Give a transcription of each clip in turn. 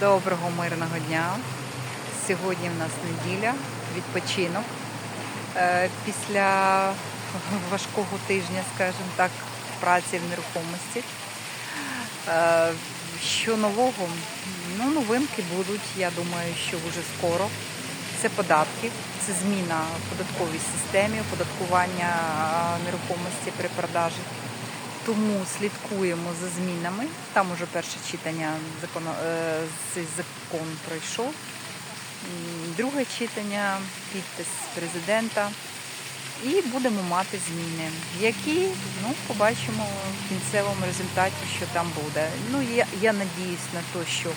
Доброго мирного дня. Сьогодні в нас неділя, відпочинок. Е, Після важкого тижня, скажімо так, праці в нерухомості. Е, Що нового? Ну, новинки будуть, я думаю, що вже скоро. Це податки, це зміна в податковій системі, оподаткування е, нерухомості при продажі. Тому слідкуємо за змінами. Там уже перше читання закону, е, цей закон пройшов. Друге читання, підпис президента. І будемо мати зміни, які ну, побачимо в кінцевому результаті, що там буде. Ну, я, я надіюсь на те, що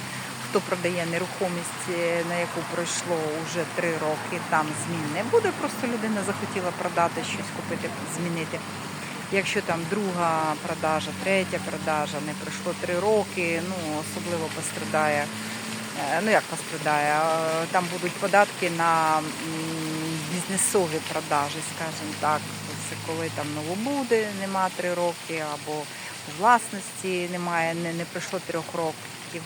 хто продає нерухомість, е, на яку пройшло вже три роки, там змін не буде. Просто людина захотіла продати щось, купити, змінити. Якщо там друга продажа, третя продажа, не пройшло три роки, ну особливо пострадає. е, Ну як пострадає? Там будуть податки на бізнесові продажі, скажімо так. Це коли там новобуди нема три роки, або власності немає, не, не пройшло трьох років.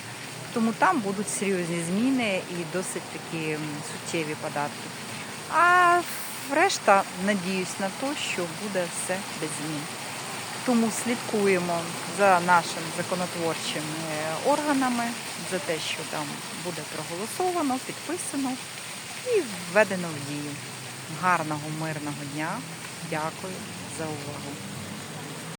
Тому там будуть серйозні зміни і досить такі суттєві податки. А решта надіюсь на те, що буде все без змін. Тому слідкуємо за нашими законотворчими органами, за те, що там буде проголосовано, підписано і введено в дію. Гарного мирного дня. Дякую за увагу.